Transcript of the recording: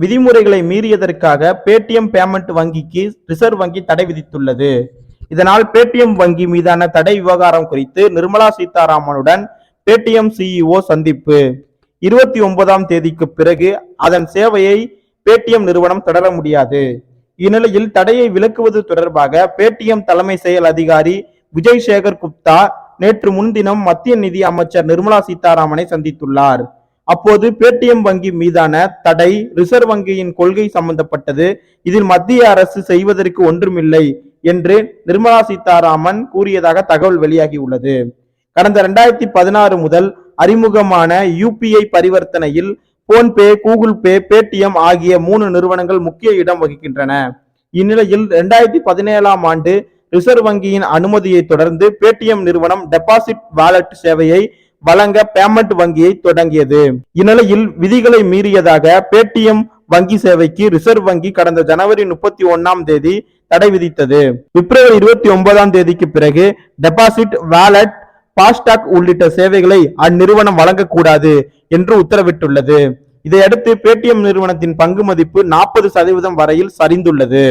விதிமுறைகளை மீறியதற்காக Paytm payment வங்கிக்கு ரிசர்வ் வங்கி தடை விதித்துள்ளது. இதனால் பேடிஎம் வங்கி மீதான தடை விவகாரம் குறித்து நிர்மலா சீதாராமனுடன் பேடிஎம் சிஇஓ சந்திப்பு. இருபத்தி ஒன்பதாம் தேதிக்கு பிறகு அதன் சேவையை பேடிஎம் நிறுவனம் தொடர முடியாது. இந்நிலையில் தடையை விலக்குவது தொடர்பாக பேடிஎம் தலைமை செயல் அதிகாரி விஜய் சேகர் குப்தா நேற்று முன்தினம் மத்திய நிதி அமைச்சர் நிர்மலா சீதாராமனை சந்தித்துள்ளார். அப்போது பேடிஎம் வங்கி மீதான தடை ரிசர்வ் வங்கியின் கொள்கை சம்பந்தப்பட்டது. இதில் மத்திய அரசு செய்வதற்கு ஒன்றுமில்லை என்று நிர்மலா சீதாராமன் கூறியதாக தகவல் வெளியாகியுள்ளது. கடந்த இரண்டாயிரத்தி பதினாறு முதல் அறிமுகமான யூபிஐ பரிவர்த்தனையில் போன்பே கூகுள் பே பேடிஎம் ஆகிய மூணு நிறுவனங்கள் முக்கிய இடம் வகிக்கின்றன. இந்நிலையில் இரண்டாயிரத்தி பதினேழாம் ஆண்டு ரிசர்வ் வங்கியின் அனுமதியை தொடர்ந்து பேடிஎம் நிறுவனம் டெபாசிட் வாலெட் சேவையை வழங்க பேமெண்ட் வங்கியை தொடங்கியது. இந்நிலையில் விதிகளை மீறியதாக பேடிஎம் வங்கி சேவைக்கு ரிசர்வ் வங்கி கடந்த ஜனவரி முப்பத்தி ஒன்னாம் தேதி தடை விதித்தது. பிப்ரவரி இருபத்தி ஒன்பதாம் தேதிக்கு பிறகு டெபாசிட் வாலெட் பாஸ்டாக் உள்ளிட்ட சேவைகளை அந்நிறுவனம் வழங்கக்கூடாது என்று உத்தரவிட்டுள்ளது. இதையடுத்து பேடிஎம் நிறுவனத்தின் பங்கு மதிப்பு நாற்பது சதவீதம் வரையில் சரிந்துள்ளது.